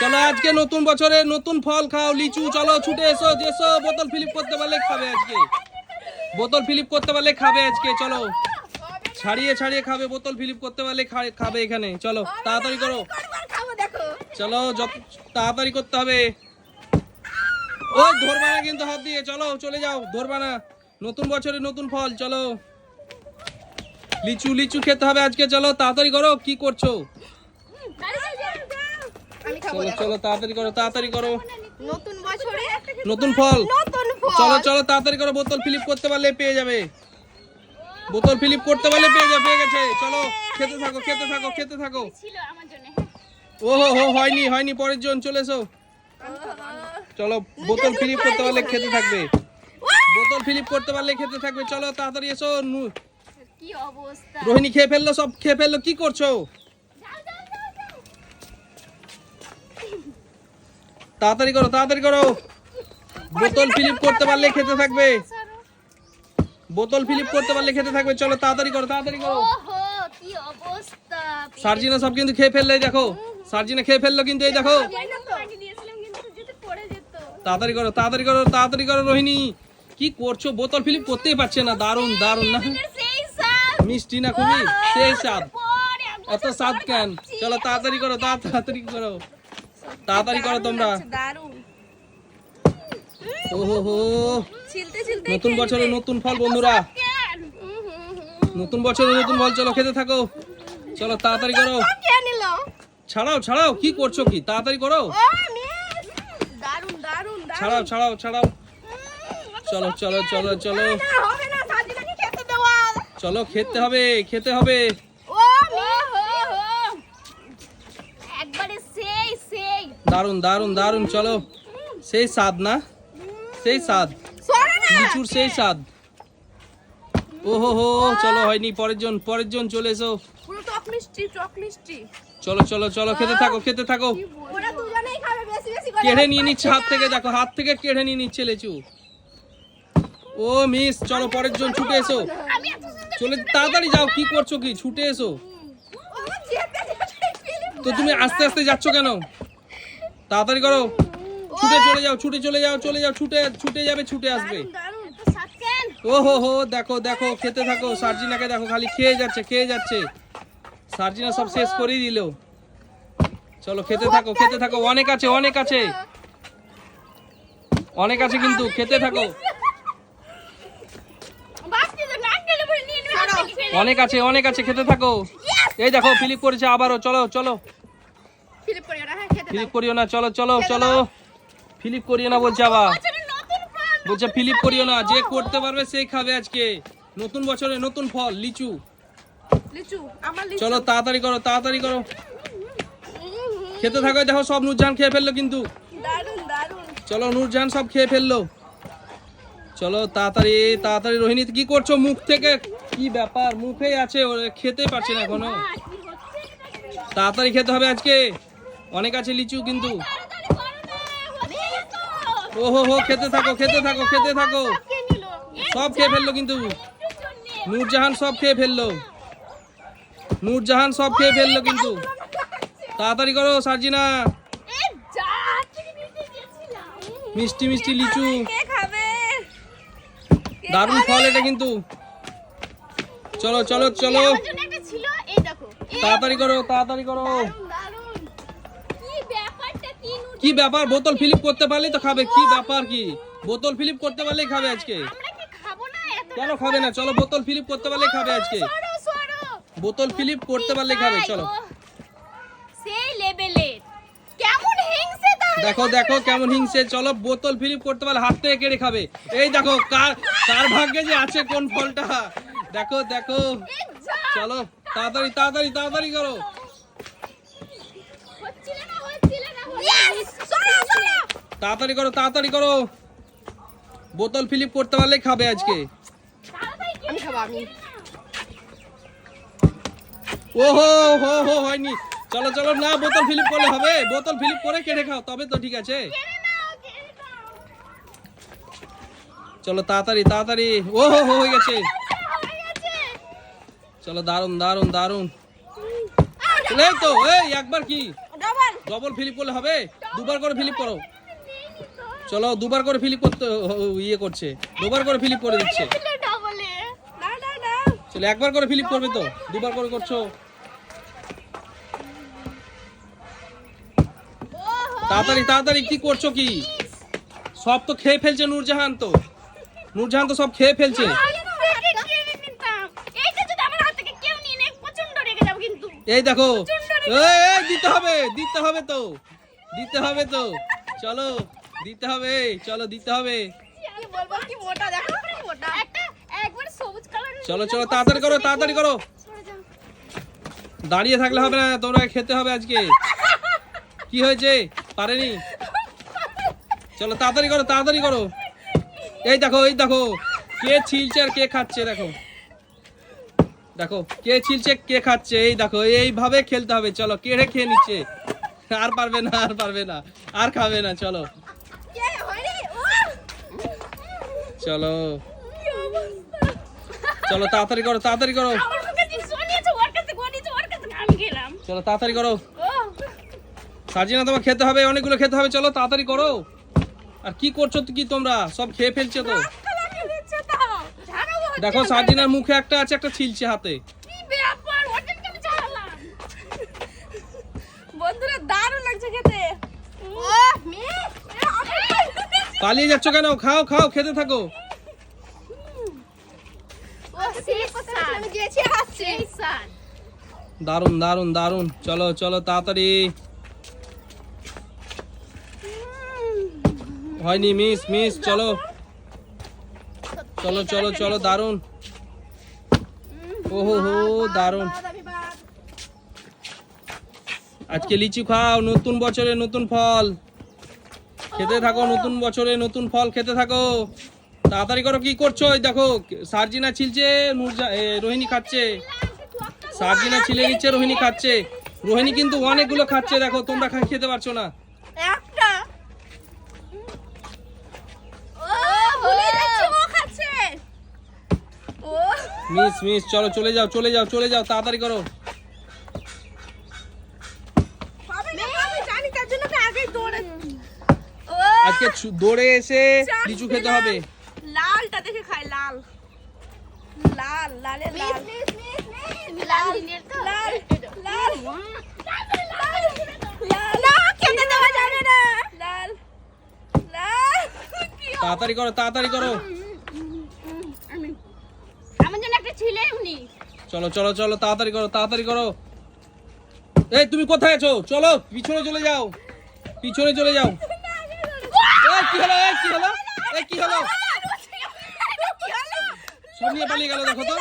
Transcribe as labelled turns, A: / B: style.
A: চলো আজকে নতুন বছরে নতুন ফল খাও, লিচু, চলো ছুটে এসো এসো, বোতল ফিলিপ করতে পারলে খাবে আজকে। বোতল ফিলিপ করতে পারলে খাবে আজকে, চলো। ছাড়িয়ে ছাড়িয়ে খাবে, বোতল ফিলিপ করতে পারলে খাবে এখানে, চলো, তাড়াতাড়ি করো। চলো, যত তাড়াতাড়ি করতে হবে। ও ধরবা না কিন্তু হাত দিয়ে, চলো, চলে যাও ধরবা না নতুন বছরে নতুন ফল, চলো। লিচু লিচু খেতে হবে আজকে, চলো, তাড়াতাড়ি করো, কি করছ?
B: খাব
A: চলো চলো তাড়াতাড়ি করো তাড়াতাড়ি করো।
B: নতুন বছরে
A: নতুন ফল।
B: নতুন ফল।
A: চলো চলো তাড়াতাড়ি করো বোতল ফিলিপ করতে পারলে পেয়ে যাবে। বোতল ফিলিপ করতে পারলে পেয়ে যাবে পেয়ে গেছে। চলো খেতে থাকো খেতে থাকো খেতে থাকো।
C: ছিল আমার জন্য
A: ও হো হো হয়নি হয়নি পরের জন চলে এসো। চলো বোতল ফিলিপ করতে পারলে খেতে থাকবে। বোতল ফিলিপ করতে পারলে খেতে থাকবে। চলো তাড়াতাড়ি এসো নু-
C: কি অবস্থা?
A: রোহিণী খেয়ে ফেলল সব খেয়ে ফেলল কি করছ? তাড়াতাড়ি করো তাড়াতাড়ি করো। বোতল ফিলিপ করতে পারলে খেতে থাকবে। বোতল ফিলিপ করতে পারলে খেতে থাকবে। চলো তাড়াতাড়ি করো তাড়াতাড়ি করো। সার্জিনা সব কিন্তু খেয়ে ফেললে দেখো। সার্জিনা খেয়ে ফেলল কিন্তু এই দেখো। তাড়াতাড়ি করো তাড়াতাড়ি করো তাড়াতাড়ি করো রোহিণী। কি করছ? বোতল ফিলিপ করতেই পারছে না দারুণ দারুণ না? মিষ্টি না খুবই? সেই স্বাদ। এত স্বাদ কেন? চলো তাড়াতাড়ি করো তাড়াতাড়ি করো। তাড়াতাড়ি করো তোমরা।
B: দারুণ
A: ও হো হো।
B: ছিলতে ছিলতে
A: নতুন বছরে নতুন ফল বন্ধুরা। নতুন বছরে নতুন ফল চলো খেতে থাকো। চলো তাড়াতাড়ি করো। ছাড়াও ছাড়াও কি করছ কি? তাড়াতাড়ি করো। ছাড়াও ছাড়াও ছাড়াও। চলো চলো চলো চলো। চলো খেতে হবে খেতে হবে
B: ও মিস
C: একবারে সেই সেই
A: দারুণ দারুণ দারুণ চলো। সেই স্বাদ না? সেই স্বাদ।
B: সরে
A: লিচুর সেই স্বাদ। ও হো হো চলো হয়নি পরের জন পরের জন চলে এসো। চলো চলো চলো খেতে থাকো খেতে থাকো। কেড়ে নিয়ে নিচ্ছে হাত থেকে দেখো হাত থেকে কেড়ে নিয়ে নিচ্ছে লেচু। ও মিস চলো পরের জন ছুটে এসো। চলে তাড়াতাড়ি যাও কি করছ কি? ছুটে এসো। তো তুমি আস্তে আস্তে যাচ্ছ কেন? তাড়াতাড়ি করো। ছুটে চলে যাও ছুটে চলে যাও চলে যাও ছুটে ছুটে যাবে ছুটে আসবে। ও হো হো দেখো দেখো খেতে থাকো সার্জিনাকে দেখো খালি খেয়ে যাচ্ছে খেয়ে যাচ্ছে। সার্জিনা সব শেষ করেই দিল। চলো খেতে থাকো খেতে থাকো অনেক আছে অনেক আছে। অনেক আছে কিন্তু খেতে থাকো। অনেক আছে অনেক আছে খেতে থাকো। এই দেখো ফিলিপ করেছে আবারও চলো চলো
B: ফিলিপ করে না হ্যাঁ খেতে
A: ফিলিপ করিও না চলো চলো চলো। ফিলিপ করিও না বলছে আবার।
C: ফল
A: বলছে ফিলিপ করিও না যে করতে পারবে সেই খাবে আজকে। নতুন বছরে নতুন ফল লিচু। চলো তাড়াতাড়ি করো তাড়াতাড়ি করো। খেতে থাকো দেখো সব নুরজাহান খেয়ে ফেলল কিন্তু। চলো নুরজাহান সব খেয়ে ফেলল। চলো তাড়াতাড়ি তাড়াতাড়ি। রোহিণী কি করছ মুখ থেকে? কি ব্যাপার? মুখেই আছে খেতে পারছে না
C: এখনও?
A: তাড়াতাড়ি খেতে হবে আজকে। অনেক আছে লিচু কিন্তু। ও হো হো খেতে থাকো খেতে থাকো খেতে থাকো। সব খেয়ে ফেলল কিন্তু। নূরজাহান সব খেয়ে ফেলল। নূরজাহান সব খেয়ে ফেলল কিন্তু। তাড়াতাড়ি করো সার্জিনা। মিষ্টি মিষ্টি লিচু। দারুণ ফল এটা কিন্তু। চলো চলো চলো। তাড়াতাড়ি করো তাড়াতাড়ি করো।
C: কি
A: ব্যাপার? বোতল ফিলিপ করতে পারলেই তো খাবে। কি ব্যাপার কি? বোতল ফিলিপ করতে পারলেই খাবে আজকে।
C: আমরা কি খাব না? এত
A: কেন খাবে না? চলো বোতল ফিলিপ করতে পারলেই খাবে আজকে। বোতল ফিলিপ করতে পারলে খাবে চলো।
C: সেই লেভেলের কেমন হিংসে
A: দেখো দেখো কেমন হিংসে। চলো বোতল ফিলিপ করতে পারলে হাত থেকে কেড়ে খাবে। এই দেখো কার কার ভাগ্যে যে আছে কোন ফলটা? দেখো দেখো। চলো তাড়াতাড়ি তাড়াতাড়ি তাড়াতাড়ি করো।
C: হচ্ছিল না হচ্ছিল না
B: সরো সরো
A: তাড়াতাড়ি করো তাড়াতাড়ি করো। বোতল ফিলিপ করতে পারলেই খাবে আজকে। ও হো হো হো হয়নি। চলো চলো না বোতল ফিলিপ করলে হবে। বোতল ফিলিপ করে কেটে খাও তবে তো ঠিক আছে। চলো তাড়াতাড়ি তাড়াতাড়ি। ও হো হো হয়ে গেছে। চলো দারুণ দারুণ দারুণ তো এই একবার কি?
B: ডবল।
A: ডবল ফিলিপ করলে হবে? দুবার করে ফিলিপ করো। চলো দুবার করে ফিলিপ করতে ইয়ে করছে। দুবার করে ফিলিপ করে দিচ্ছে। চলো একবার করে ফিলিপ করবে তো। দুবার করে করছ। তাড়াতাড়ি তাড়াতাড়ি, কি করছ কি? সব তো খেয়ে ফেলছে নূরজাহান তো। নূরজাহান তো সব খেয়ে ফেলছে। এই দেখো। দিতে হবে দিতে হবে তো। দিতে হবে তো। চলো। দিতে হবে চলো দিতে হবে। চলো চলো তাড়াতাড়ি করো তাড়াতাড়ি করো। দাঁড়িয়ে থাকলে হবে না তোমরা খেতে হবে আজকে। কি হয়েছে? পারেনি? চলো তাড়াতাড়ি করো তাড়াতাড়ি করো। এই দেখো এই দেখো কে ছিলছে আর কে খাচ্ছে দেখো। দেখো কে ছিলছে কে খাচ্ছে এই দেখো এইভাবে খেলতে হবে। চলো কেড়ে খেয়ে নিচ্ছে। আর পারবে না আর পারবে না আর খাবে না চলো
B: কে হয়নি ও
A: চলো। চলো তাড়াতাড়ি করো তাড়াতাড়ি করো। চলো তাড়াতাড়ি করো। সাজিনা তোমার খেতে হবে অনেকগুলো খেতে হবে চলো তাড়াতাড়ি করো। আর কি করছ তো কি তোমরা? সব খেয়ে ফেলছে তো? দেখো সাজিনার মুখে একটা আছে একটা ছিলছে হাতে।
B: বন্ধুরা দারুণ লাগছে খেতে।
A: পালিয়ে যাচ্ছ কেন? খাও খাও খেতে থাকো। দারুণ দারুণ দারুণ চলো চলো তাড়াতাড়ি। হয়নি মিস মিস চলো। চলো চলো চলো দারুণ ওহো হো দারুণ আজকে লিচু খাও নতুন বছরে নতুন ফল। খেতে থাকো নতুন বছরে নতুন ফল খেতে থাকো। তাড়াতাড়ি করো কি করছ? ওই দেখো সার্জিনা ছিলছে নুরজা রোহিণী খাচ্ছে। সার্জিনা ছিলে নিচ্ছে রোহিণী খাচ্ছে। রোহিণী কিন্তু অনেকগুলো খাচ্ছে দেখো তোমরা খেতে পারছ না।
B: একটা।
A: মিস মিস চলো চলে যাও চলে যাও চলে যাও তাড়াতাড়ি করো
B: পাবে না পাবে জানি তার জন্য আমি আগেই দৌড়ে ও
A: আজকে দৌড়ে এসে লিচু খেতে হবে।
B: লালটা দেখে খাই লাল। লাল লালে। লাল
C: লাল
B: লাল লাল। লাল না খেতে দেওয়া যাবে না। লাল লাল। কি
A: তাড়াতাড়ি করো তাড়াতাড়ি করো।
C: আমার জন্য একটা ছিলে এমনি
A: চলো চলো চলো তাড়াতাড়ি করো তাড়াতাড়ি করো। এই তুমি কোথায় আছো? চলো পিছনে চলে যাও। পিছনে চলে যাও। কি হলো কি হলো এই
B: কি হলো
A: সব নিয়ে পালিয়ে গেল দেখো তো